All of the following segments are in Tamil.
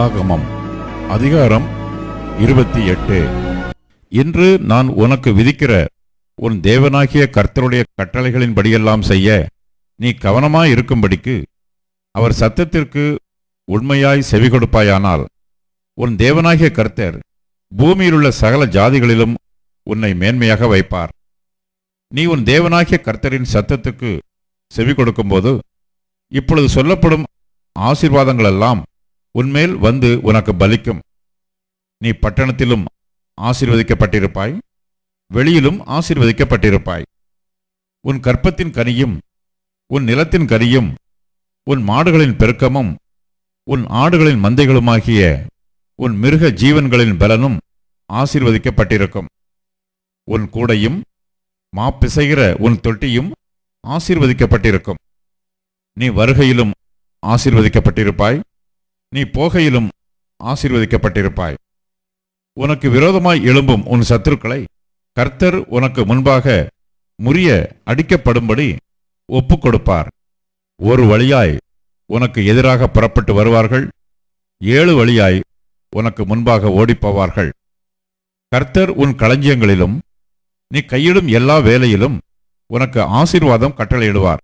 உபாகமம் அதிகாரம் இருபத்தி எட்டு. இன்று நான் உனக்கு விதிக்கிற உன் தேவனாகிய கர்த்தருடைய கட்டளைகளின்படியெல்லாம் செய்ய நீ கவனமாய் இருக்கும்படிக்கு அவர் சத்தத்திற்கு உண்மையாய் செவி கொடுப்பாயானால் உன் தேவனாகிய கர்த்தர் பூமியிலுள்ள சகல ஜாதிகளிலும் உன்னை மேன்மையாக வைப்பார். நீ உன் தேவனாகிய கர்த்தரின் சத்தத்துக்கு செவி கொடுக்கும்போது இப்பொழுது சொல்லப்படும் ஆசீர்வாதங்களெல்லாம் உன்மேல் வந்து உனக்கு பலிக்கும். நீ பட்டணத்திலும் ஆசீர்வதிக்கப்பட்டிருப்பாய். வெளியிலும் ஆசீர்வதிக்கப்பட்டிருப்பாய். உன் கற்பத்தின் கனியும் உன் நிலத்தின் கனியும் உன் மாடுகளின் பெருக்கமும் உன் ஆடுகளின் மந்தைகளுமாகிய உன் மிருக ஜீவன்களின் பலனும் ஆசீர்வதிக்கப்பட்டிருக்கும். உன் கூடையும் மாப்பிசைகிற உன் தொட்டியும் ஆசீர்வதிக்கப்பட்டிருக்கும். நீ வருகையிலும் ஆசீர்வதிக்கப்பட்டிருப்பாய். நீ போகையிலும் ஆசீர்வதிக்கப்பட்டிருப்பாய். உனக்கு விரோதமாய் எழும்பும் உன் சத்துருக்களை கர்த்தர் உனக்கு முன்பாக முறிய அடிக்கப்படும்படி ஒப்பு கொடுப்பார். ஒரு வழியாய் உனக்கு எதிராக புறப்பட்டு வருவார்கள் ஏழு வழியாய் உனக்கு முன்பாக ஓடிப்போவார்கள். கர்த்தர் உன் களஞ்சியங்களிலும் நீ கையிடும் எல்லா வேலையிலும் உனக்கு ஆசீர்வாதம் கட்டளையிடுவார்.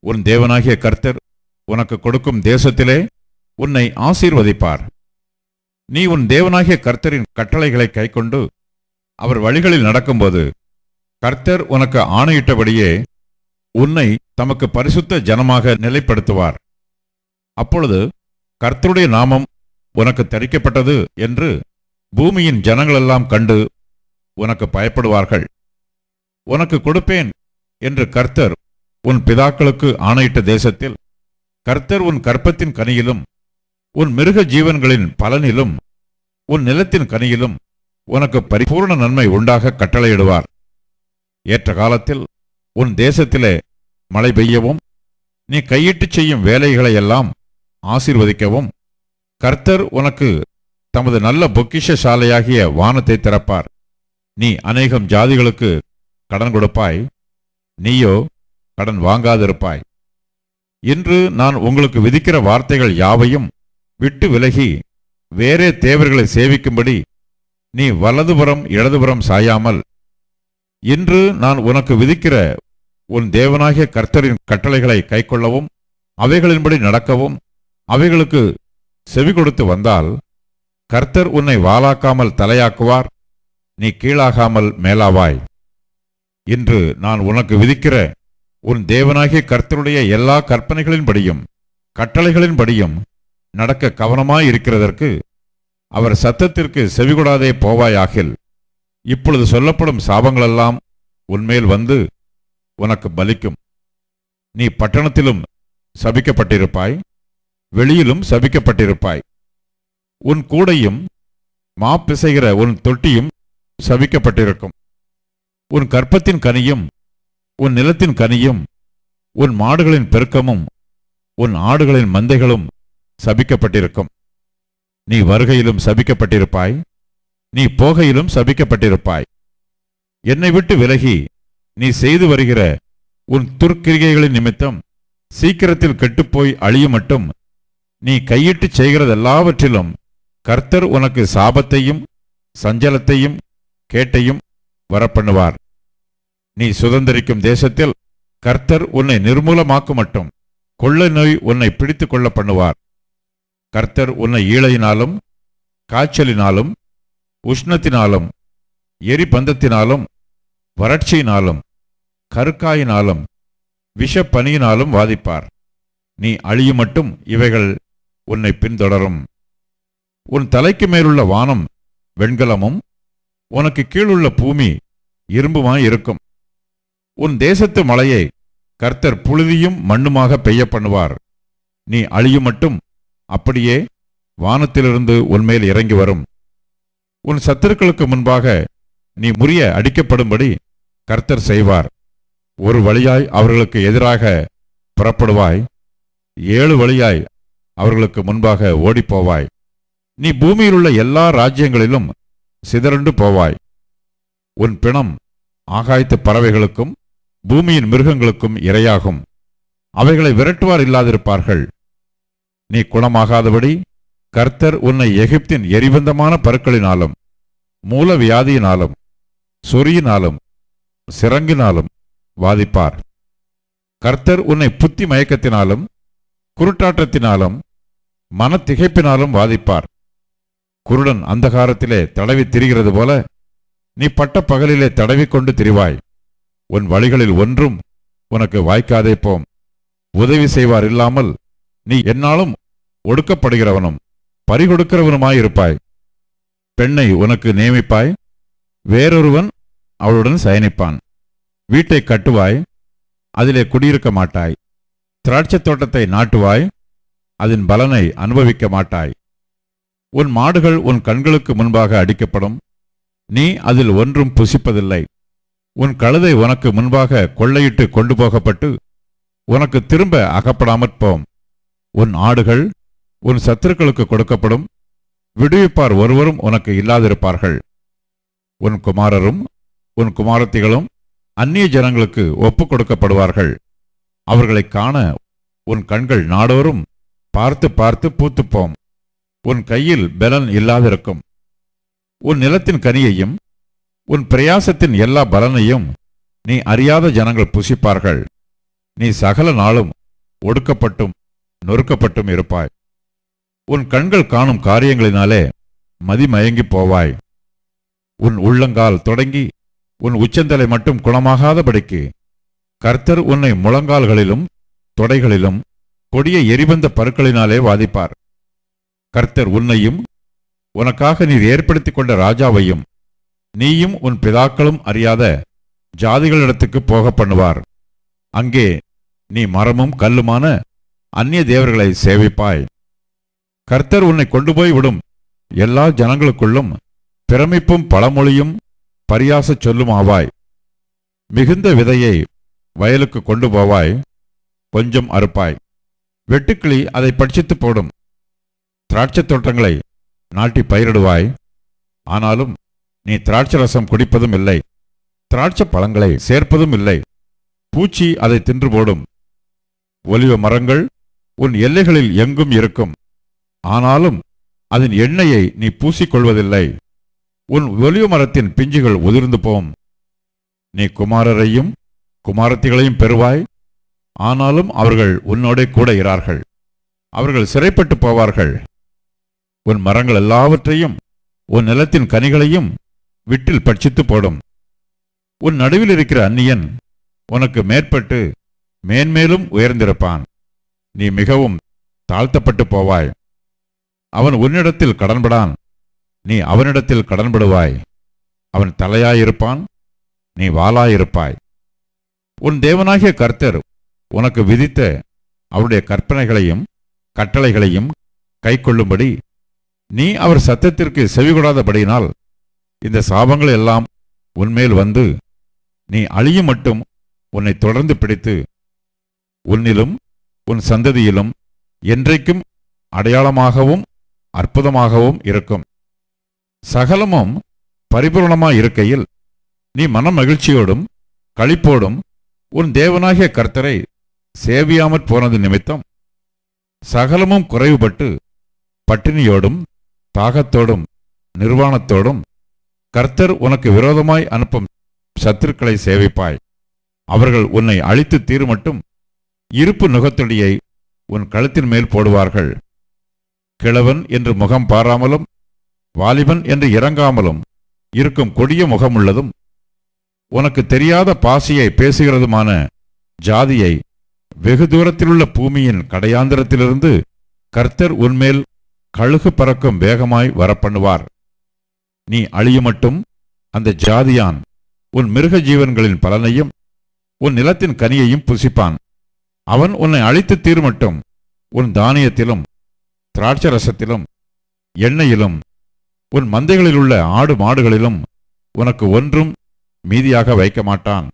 உன் தேவனாகிய கர்த்தர் உனக்கு கொடுக்கும் தேசத்திலே உன்னை ஆசீர்வதிப்பார். நீ உன் தேவனாகிய கர்த்தரின் கட்டளைகளை கைக்கொண்டு அவர் வழிகளில் நடக்கும்போது கர்த்தர் உனக்கு ஆணையிட்டபடியே உன்னை தமக்கு பரிசுத்த ஜனமாக நிலைப்படுத்துவார். அப்பொழுது கர்த்தருடைய நாமம் உனக்கு தரிக்கப்பட்டது என்று பூமியின் ஜனங்களெல்லாம் கண்டு உனக்கு பயப்படுவார்கள். உனக்கு கொடுப்பேன் என்று கர்த்தர் உன் பிதாக்களுக்கு ஆணையிட்ட தேசத்தில் கர்த்தர் உன் கற்பத்தின் கனியிலும் உன் மிருக ஜீவன்களின் பலனிலும் உன் நிலத்தின் கனியிலும் உனக்கு பரிபூர்ண நன்மை உண்டாக கட்டளையிடுவார். ஏற்ற காலத்தில் உன் தேசத்திலே மழை பெய்யவும் நீ கையிட்டுச் செய்யும் வேலைகளையெல்லாம் ஆசீர்வதிக்கவும் கர்த்தர் உனக்கு தமது நல்ல பொக்கிஷ சாலையாகிய வானத்தை திறப்பார். நீ அநேகம் ஜாதிகளுக்கு கடன் கொடுப்பாய் நீயோ கடன் வாங்காதிருப்பாய். இன்று நான் உங்களுக்கு விதிக்கிற வார்த்தைகள் யாவையும் விட்டு விலகி வேறே தேவர்களை சேவிக்கும்படி நீ வலதுபுறம் இடதுபுறம் சாயாமல் இன்று நான் உனக்கு விதிக்கிற உன் தேவனாகிய கர்த்தரின் கட்டளைகளை கைக்கொள்ளவும் அவைகளின்படி நடக்கவும் அவைகளுக்கு செவி கொடுத்து வந்தால் கர்த்தர் உன்னை வாளாக்காமல் தலையாக்குவார் நீ கீழாகாமல் மேலாவாய். இன்று நான் உனக்கு விதிக்கிற உன் தேவனாகிய கர்த்தருடைய எல்லா கற்பனைகளின்படியும் கட்டளைகளின்படியும் நடக்க கவனமாயிருக்கிறதற்கு அவர் சத்தத்திற்கு செவிகொடாதே போவாயாகில். இப்பொழுது சொல்லப்படும் சாபங்களெல்லாம் உன்மேல் வந்து உனக்கு பலிக்கும். நீ பட்டணத்திலும் சபிக்கப்பட்டிருப்பாய் வெளியிலும் சபிக்கப்பட்டிருப்பாய். உன் கூடையும் மாப்பிசைகிற உன் தொட்டியும் சபிக்கப்பட்டிருக்கும். உன் கற்பத்தின் கனியும் உன் நிலத்தின் கனியும் உன் மாடுகளின் பெருக்கமும் உன் ஆடுகளின் மந்தைகளும் சபிக்கப்பட்டிருக்கும். நீ வருகையிலும் சபிக்கப்பட்டிருப்பாய். நீ போகையிலும் சபிக்கப்பட்டிருப்பாய். என்னை விட்டு விலகி நீ செய்து வருகிற உன் துர்க்கிரிகைகளின் நிமித்தம் சீக்கிரத்தில் கெட்டுப்போய் அழியும் மட்டும் நீ கையிட்டுச் செய்கிறதெல்லாவற்றிலும் கர்த்தர் உனக்கு சாபத்தையும் சஞ்சலத்தையும் கேட்டையும் வரப்பண்ணுவார். நீ சுதந்திரிக்கும் தேசத்தில் கர்த்தர் உன்னை நிர்மூலமாக்கும் மட்டும் கொள்ள நோய் உன்னை பிடித்துக் கொள்ள பண்ணுவார் கர்த்தர் உன்னை ஈழையினாலும் காய்ச்சலினாலும் உஷ்ணத்தினாலும் எரிபந்தத்தினாலும் வறட்சியினாலும் கருக்காயினாலும் விஷப்பனியினாலும் வாதிப்பார். நீ அழியும் மட்டும் இவைகள் உன்னை பின்தொடரும். உன் தலைக்கு மேலுள்ள வானம் வெண்கலமும் உனக்கு கீழுள்ள பூமி இரும்புமாய் இருக்கும் உன் தேசத்து மலையை கர்த்தர் புழுதியும் மண்ணுமாக பெய்ய பண்ணுவார். நீ அழியும் மட்டும் அப்படியே வானத்திலிருந்து உன்மேல் இறங்கி வரும். உன் சத்துருக்களுக்கு முன்பாக நீ முறிய அடிக்கப்படும்படி கர்த்தர் செய்வார். ஒரு வழியாய் அவர்களுக்கு எதிராக புறப்படுவாய். ஏழு வழியாய் அவர்களுக்கு முன்பாக ஓடிப்போவாய். நீ பூமியிலுள்ள எல்லா ராஜ்யங்களிலும் சிதறண்டு போவாய். உன் பிணம் ஆகாயத்து பறவைகளுக்கும் பூமியின் மிருகங்களுக்கும் இரையாகும். அவைகளை விரட்டுவார் இல்லாதிருப்பார்கள். நீ குணமாகாதபடி கர்த்தர் உன்னை எகிப்தின் எரிபந்தமான பருக்களினாலும் மூல வியாதியினாலும் சொறியினாலும் சிறங்கினாலும் வாதிப்பார். கர்த்தர் உன்னை புத்தி மயக்கத்தினாலும் குருட்டாட்டத்தினாலும் மனத்திகைப்பினாலும் வாதிப்பார். குருடன் அந்தகாரத்திலே தடவி திரிகிறது போல நீ பட்ட பகலிலே தடவிக்கொண்டு திரிவாய். உன் வழிகளில் ஒன்றும் உனக்கு வாய்க்காதே போம். உதவி செய்வார் இல்லாமல் நீ என்னாலும் ஒடுக்கப்படுகிறவனும் பறிகொடுக்கிறவனுமாயிருப்பாய். பெண்ணை உனக்கு நியமிப்பாய். வேறொருவன் அவளுடன் சயனிப்பான். வீட்டை கட்டுவாய். அதிலே குடியிருக்க மாட்டாய். திராட்சைத் தோட்டத்தை நாட்டுவாய். அதன் பலனை அனுபவிக்க மாட்டாய். உன் மாடுகள் உன் கண்களுக்கு முன்பாக அடிக்கப்படும். நீ அதில் ஒன்றும் புசிப்பதில்லை. உன் கழுதை உனக்கு முன்பாக கொள்ளையிட்டு கொண்டு போகப்பட்டு உனக்கு திரும்ப அகப்படாமற் போம் உன் ஆடுகள் உன் சத்துருக்களுக்கு கொடுக்கப்படும். விடுவிப்பார் ஒருவரும் உனக்கு இல்லாதிருப்பார்கள். உன் குமாரரும் உன் குமாரத்திகளும் அந்நிய ஜனங்களுக்கு ஒப்புக் கொடுக்கப்படுவார்கள். அவர்களைக் காண உன் கண்கள் நாடோறும் பார்த்து பார்த்து பூத்துப்போம். உன் கையில் பலன் இல்லாதிருக்கும். உன் நிலத்தின் கனியையும் உன் பிரயாசத்தின் எல்லா பலனையும் நீ அறியாத ஜனங்கள் புசிப்பார்கள். நீ சகல நாளும் ஒடுக்கப்பட்டும். நொறுக்கப்பட்டும் இருப்பாய். உன் கண்கள் காணும் காரியங்களினாலே மதிமயங்கி போவாய். உன் உள்ளங்கால் தொடங்கி உன் உச்சந்தலை மட்டும் குணமாகாதபடிக்கு கர்த்தர் உன்னை முழங்கால்களிலும் தொடைகளிலும் கொடிய எரிபந்த பருக்களினாலே வாதிப்பார். கர்த்தர் உன்னையும் உனக்காக நீர் ஏற்படுத்திக் கொண்ட ராஜாவையும் நீயும் உன் பிதாக்களும் அறியாத ஜாதிகளிடத்துக்கு போக பண்ணுவார். அங்கே நீ மரமும் கல்லுமான அந்நிய தேவர்களை சேவிப்பாய். கர்த்தர் உன்னை கொண்டு போய் விடும் எல்லா ஜனங்களுக்குள்ளும் பிரமிப்பும் பழமொழியும் பரியாசச் சொல்லும் ஆவாய். மிகுந்த விதையை வயலுக்கு கொண்டு போவாய் கொஞ்சம் அறுப்பாய். வெட்டுக்கிளி அதை பட்சித்து போடும். திராட்சைத் தோட்டங்களை நாட்டி பயிரிடுவாய். ஆனாலும் நீ திராட்சை ரசம் குடிப்பதும் இல்லை. திராட்சை பழங்களை சேர்ப்பதும் இல்லை. பூச்சி அதை தின்று போடும். ஒலிவ மரங்கள் உன் எல்லைகளில் எங்கும் இருக்கும். ஆனாலும் அதன் எண்ணெயை நீ பூசிக்கொள்வதில்லை. உன் ஒலிவு மரத்தின் பிஞ்சுகள் உதிர்ந்து போம். நீ குமாரரையும் குமாரத்திகளையும் பெறுவாய். ஆனாலும் அவர்கள் உன்னோடே கூட இரார்கள். அவர்கள் சிறைப்பட்டு போவார்கள். உன் மரங்கள் எல்லாவற்றையும் உன் நிலத்தின் கனிகளையும் விட்டில் பட்சித்து போடும். உன் நடுவில் இருக்கிற அந்நியன் உனக்கு மேற்பட்டு மேன்மேலும் உயர்ந்திருப்பான். நீ மிகவும் தாழ்த்தப்பட்டு போவாய். அவன் உன்னிடத்தில் கடன்படான். நீ அவனிடத்தில் கடன்படுவாய். அவன் தலையாயிருப்பான். நீ வாளாயிருப்பாய். உன் தேவனாகிய கர்த்தர் உனக்கு விதித்த அவருடைய கற்பனைகளையும் கட்டளைகளையும் கைக்கொள்ளும்படி நீ அவர் சத்தத்திற்கு செவிகொடாதபடியினால் இந்த சாபங்கள் எல்லாம் உன்மேல் வந்து நீ அழியும் மட்டும் உன்னை தொடர்ந்து பிடித்து உன்னிலும் உன் சந்ததியிலும் என்றைக்கும் அடையாளமாகவும் அற்புதமாகவும் இருக்கும். சகலமும் பரிபூர்ணமாய் இருக்கையில் நீ மன மகிழ்ச்சியோடும் களிப்போடும் உன் தேவனாகிய கர்த்தரை சேவியாமற் போனது நிமித்தம் சகலமும் குறைவுபட்டு பட்டினியோடும் தாகத்தோடும் நிர்வாணத்தோடும் கர்த்தர் உனக்கு விரோதமாய் அனுப்பும் சத்துருக்களை சேவிப்பாய். அவர்கள் உன்னை அழித்து தீருமட்டும் இருப்பு நுகத்தடியை உன் கழுத்தின் மேல் போடுவார்கள். கிழவன் என்று முகம் பாராமலும் வாலிபன் என்று இறங்காமலும் இருக்கும் கொடிய முகமுள்ளதும் உனக்கு தெரியாத பாசியை பேசுகிறதுமான ஜாதியை வெகு தூரத்திலுள்ள பூமியின் கடையாந்திரத்திலிருந்து கர்த்தர் உன்மேல் கழுகு பறக்கும் வேகமாய் வரப்பண்ணுவார். நீ அழியுமட்டும் அந்த ஜாதியான் உன் மிருக ஜீவன்களின் பலனையும் உன் நிலத்தின் கனியையும் புசிப்பான். அவன் உன்னை அழித்து தீர்மட்டும். உன் தானியத்திலும் திராட்சரசத்திலும் எண்ணெயிலும் உன் மந்தைகளில் உள்ள ஆடு மாடுகளிலும் உனக்கு ஒன்றும் மீதியாக வைக்க மாட்டான்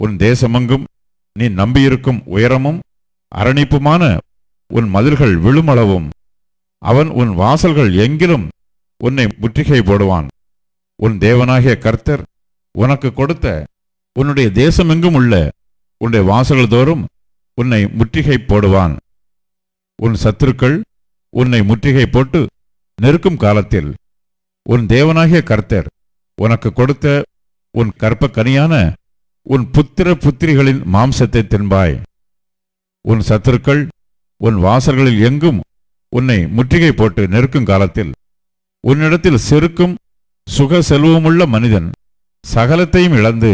உன் தேசமெங்கும் நீ நம்பியிருக்கும் உயரமும் அரணிப்புமான உன் மதில்கள் விழுமளவும். அவன் உன் வாசல்கள் எங்கிலும் உன்னை முற்றுகை போடுவான். உன் தேவனாகிய கர்த்தர் உனக்கு கொடுத்த உன்னுடைய தேசமெங்கும் உள்ள உன்னுடைய வாசல்கள் தோறும் உன்னை முற்றுகை போடுவான். உன் சத்துருக்கள் உன்னை முற்றுகை போட்டு நெருக்கும் காலத்தில் உன் தேவனாகிய கர்த்தர் உனக்கு கொடுத்த உன் கற்பக்கனியான உன் புத்திர புத்திரிகளின் மாம்சத்தை தின்பாய். உன் சத்துருக்கள் உன் வாசல்களில் எங்கும் உன்னை முற்றுகை போட்டு நெருக்கும் காலத்தில் உன்னிடத்தில் செருக்கும் சுக செல்வமுள்ள மனிதன் சகலத்தையும் இழந்து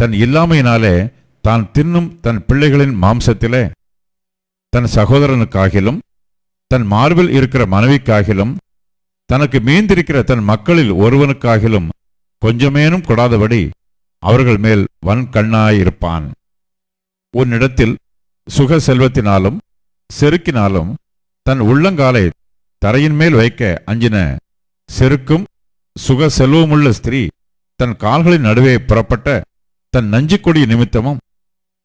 தன் இல்லாமையினாலே தான் தின்னும் தன் பிள்ளைகளின் மாம்சத்திலே தன் சகோதரனுக்காகிலும் தன் மார்பில் இருக்கிற மனைவிக்காகிலும் தனக்கு மீந்திருக்கிற தன் மக்களில் ஒருவனுக்காகிலும் கொஞ்சமேனும் கொடாதபடி அவர்கள் மேல் வன் கண்ணாயிருப்பான் உன்னிடத்தில் சுக செல்வத்தினாலும் செருக்கினாலும் தன் உள்ளங்காலை தரையின் மேல் வைக்க அஞ்சின செருக்கும் சுக செல்வமுள்ள ஸ்திரீ தன் கால்களின் நடுவே புறப்பட்ட தன் நஞ்சுக்கொடிய நிமித்தமும்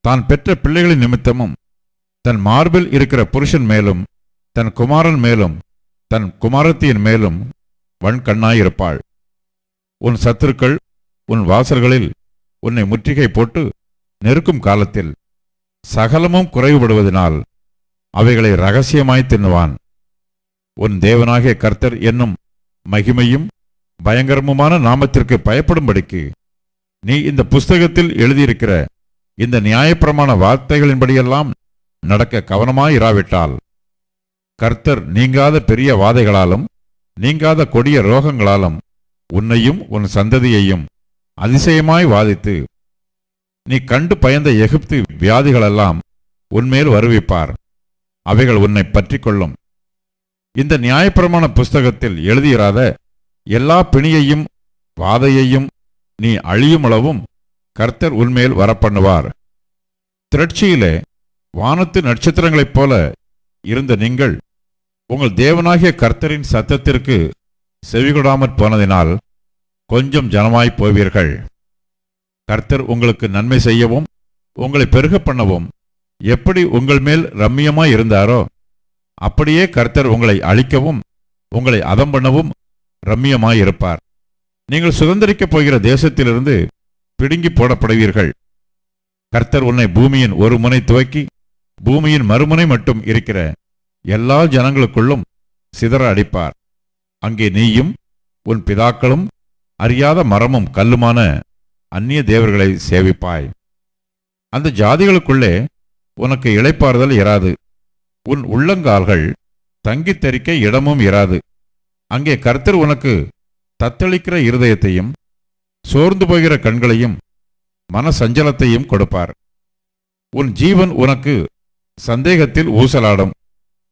தான் பெற்ற பிள்ளைகளின் நிமித்தமும் தன் மார்பில் இருக்கிற புருஷன் மேலும் தன் குமாரன் மேலும் தன் குமாரத்தியின் மேலும் வன்கண்ணாயிருப்பாள். உன் சத்துருக்கள் உன் வாசல்களில் உன்னை முற்றுகை போட்டு நெருக்கும் காலத்தில் சகலமும் குறைவுபடுவதனால் அவைகளை ரகசியமாய் தின்னுவான். உன் தேவனாகிய கர்த்தர் என்னும் மகிமையும் பயங்கரமுமான நாமத்திற்கு பயப்படும்படிக்கு நீ இந்த புஸ்தகத்தில் எழுதியிருக்கிற இந்த நியாயப்பிரமாண வார்த்தைகளின்படியெல்லாம் நடக்க கவனமாயிராவிட்டால் கர்த்தர் நீங்காத பெரிய வாதைகளாலும் நீங்காத கொடிய ரோகங்களாலும் உன்னையும் உன் சந்ததியையும் அதிசயமாய் வாதித்து நீ கண்டு பயந்த எகிப்து வியாதிகளெல்லாம் உன்மேல் வருவிப்பார். அவைகள் உன்னை பற்றி கொள்ளும் இந்த நியாயப்பிரமாண புஸ்தகத்தில் எழுதியிராத எல்லா பிணியையும் வாதையையும் நீ அழியுமளவும் கர்த்தர் உன்மேல் வரப்பண்ணுவார். திரட்சியிலே வானத்து நட்சத்திரங்களைப் போல இருந்த நீங்கள் உங்கள் தேவனாகிய கர்த்தரின் சத்தத்திற்கு செவிகொடாமற் போனதினால் கொஞ்சம் ஜனமாய் போவீர்கள். கர்த்தர் உங்களுக்கு நன்மை செய்யவும் உங்களை பெருக பண்ணவும் எப்படி உங்கள் மேல் ரம்மியமாய் இருந்தாரோ அப்படியே கர்த்தர் உங்களை அழிக்கவும் உங்களை அதம் பண்ணவும் ரம்மியமாய் இருப்பார் நீங்கள் சுதந்திரிக்கப் போகிற தேசத்திலிருந்து பிடுங்கி போடப்படுவீர்கள். கர்த்தர் உன்னை பூமியின் ஒரு முனை துவக்கி பூமியின் மறுமுனை மட்டும் இருக்கிற எல்லா ஜனங்களுக்குள்ளும் சிதற அடிப்பார். அங்கே நீயும் உன் பிதாக்களும் அறியாத மரமும் கல்லுமான அந்நிய தேவர்களை சேவிப்பாய். அந்த ஜாதிகளுக்குள்ளே உனக்கு இழைப்பாறுதல் இராது. உன் உள்ளங்கால்கள் தங்கித் தரிக்க இடமும் இராது. அங்கே கர்த்தர் உனக்கு தத்தளிக்கிற இருதயத்தையும் சோர்ந்து போகிற கண்களையும் மனசஞ்சலத்தையும் கொடுப்பார். உன் ஜீவன் உனக்கு சந்தேகத்தில் ஊசலாடும்.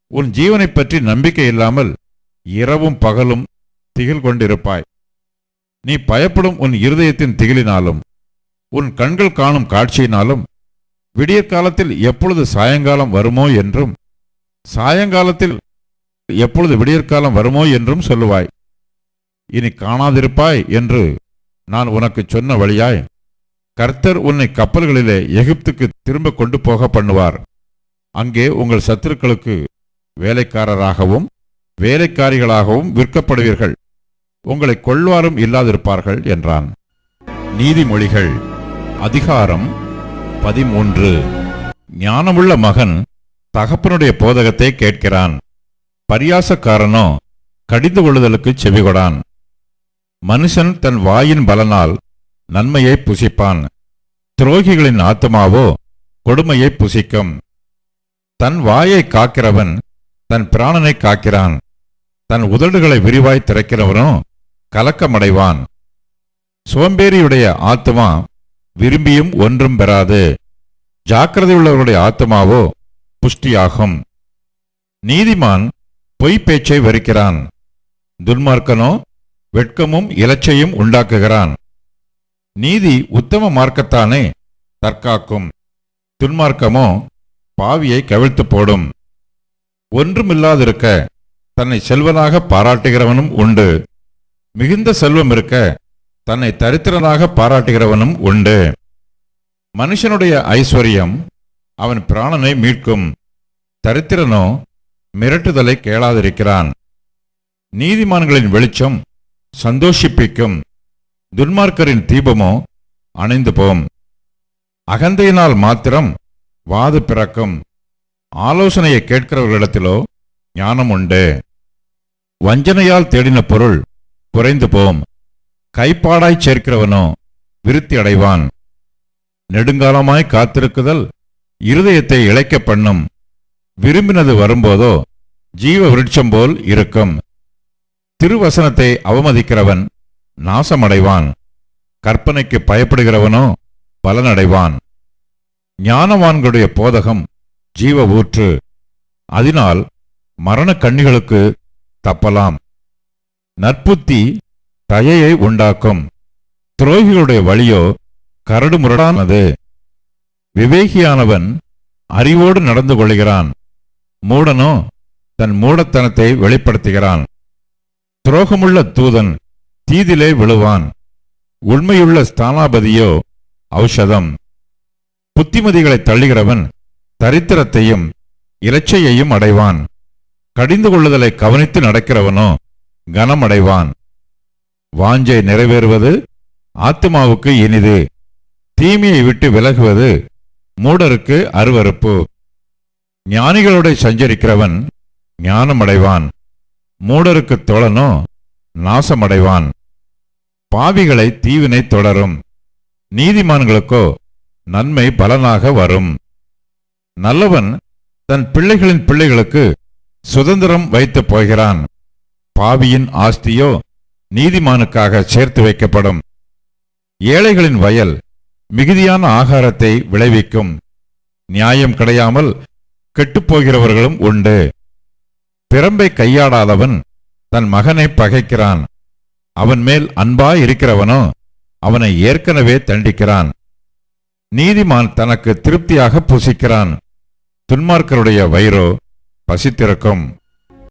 உன் ஜீவனைப் பற்றி நம்பிக்கை இல்லாமல் இரவும் பகலும் திகில் கொண்டிருப்பாய். நீ பயப்படும் உன் இருதயத்தின் திகிலினாலும் உன் கண்கள் காணும் காட்சியினாலும் விடியற்காலத்தில் எப்பொழுது சாயங்காலம் வருமோ என்றும் சாயங்காலத்தில் எப்பொழுது விடியற்காலம் வருமோ என்றும் சொல்லுவாய். இனி காணாதிருப்பாய் என்று நான் உனக்கு சொன்ன வழியாய் கர்த்தர் உன்னை கப்பல்களிலே எகிப்துக்கு திரும்ப கொண்டு போக பண்ணுவார். அங்கே உங்கள் சத்துருக்களுக்கு வேலைக்காரராகவும் வேலைக்காரிகளாகவும் விற்கப்படுவீர்கள். உங்களை கொள்வாரும் இல்லாதிருப்பார்கள் என்றான். நீதிமொழிகள் அதிகாரம் பதிமூன்று. ஞானமுள்ள மகன் தகப்பனுடைய போதகத்தை கேட்கிறான். பரியாசக்காரனோ கடிந்து கொள்ளுதலுக்கு செவிகொடான். மனுஷன் தன் வாயின் பலனால் நன்மையை புசிப்பான். துரோகிகளின் ஆத்மாவோ கொடுமையை புசிக்கும். தன் வாயை காக்கிறவன் தன் பிராணனை காக்கிறான். தன் உதடுகளை விரிவாய் திறக்கிறவனோ கலக்கமடைவான். சோம்பேறியுடைய ஆத்மா விரும்பியும் ஒன்றும் பெறாது. ஜாக்கிரதையுள்ளவருடைய ஆத்மாவோ புஷ்டியாகும். நீதிமான் பொய் பேச்சை வெறுக்கிறான். துன்மார்க்கனோ வெட்கமும் இலச்சையும் உண்டாக்குகிறான். நீதி உத்தம மார்க்கத்தானே தற்காக்கும். துன்மார்க்கமோ பாவியை கவிழ்த்து போடும். ஒன்றுமில்லாதிருக்க தன்னை செல்வனாக பாராட்டுகிறவனும் உண்டு. மிகுந்த செல்வம் இருக்க தன்னை தரித்திரனாக பாராட்டுகிறவனும் உண்டு. மனுஷனுடைய ஐஸ்வர்யம் அவன் பிராணனை மீட்கும். தரித்திரனோ மிரட்டுதலை கேளாதிருக்கிறான். நீதிமான்களின் வெளிச்சம் சந்தோஷிப்பிக்கும் துன்மார்க்கரின் தீபமோ அணைந்து போம். அகந்தையினால் மாத்திரம் வாது பிறக்கும். ஆலோசனையை கேட்கிறவர்களிடத்திலோ ஞானம் உண்டு. வஞ்சனையால் தேடின பொருள் குறைந்து போம். கைப்பாடாய் சேர்க்கிறவனோ விருத்தி அடைவான். நெடுங்காலமாய் காத்திருக்குதல் இருதயத்தை இழைக்க பண்ணும். விரும்பினது வரும்போதோ ஜீவ விருட்சம் போல் இருக்கும். திருவசனத்தை அவமதிக்கிறவன் நாசமடைவான். கற்பனைக்கு பயப்படுகிறவனோ பலனடைவான். ஞானவான்களுடைய போதகம் ஜீவ ஊற்று அதனால் மரண கண்ணிகளுக்கு தப்பலாம். நற்புத்தி தயையை உண்டாக்கும். துரோகிகளுடைய வழியோ கரடுமுரடானது. விவேகியானவன் அறிவோடு நடந்து கொள்கிறான். மூடனோ தன் மூடத்தனத்தை வெளிப்படுத்துகிறான். துரோகமுள்ள தூதன் தீதிலே விழுவான். உண்மையுள்ள ஸ்தானாபதியோ ஔஷதம். புத்திமதிகளை தள்ளுகிறவன் தரித்திரத்தையும் இலச்சையையும் அடைவான். கடிந்து கொள்ளுதலை கவனித்து நடக்கிறவனோ கனமடைவான். வாஞ்சை நிறைவேறுவது ஆத்மாவுக்கு இனிது. தீமையை விட்டு விலகுவது மூடருக்கு அருவருப்பு. ஞானிகளுடைய சஞ்சரிக்கிறவன் ஞானமடைவான். மூடருக்கு தோழனோ? நாசமடைவான். பாவிகளை தீவினை தொடரும். நீதிமான்களுக்கோ நன்மை பலனாக வரும். நல்லவன் தன் பிள்ளைகளின் பிள்ளைகளுக்கு சுதந்திரம் வைத்து போகிறான். பாவியின் ஆஸ்தியோ நீதிமானுக்காக சேர்த்து வைக்கப்படும். ஏழைகளின் வயல் மிகுதியான ஆகாரத்தை விளைவிக்கும். நியாயம் கிடையாமல் கெட்டுப்போகிறவர்களும் உண்டு. பிரம்பை கையாடாதவன் தன் மகனை பகைக்கிறான். அவன் மேல் அன்பாய் இருக்கிறவனோ அவனை ஏற்கனவே தண்டிக்கிறான். நீதிமான் தனக்கு திருப்தியாக புசிக்கிறான். துன்மார்க்கருடைய வயிறோ பசித்திருக்கும்.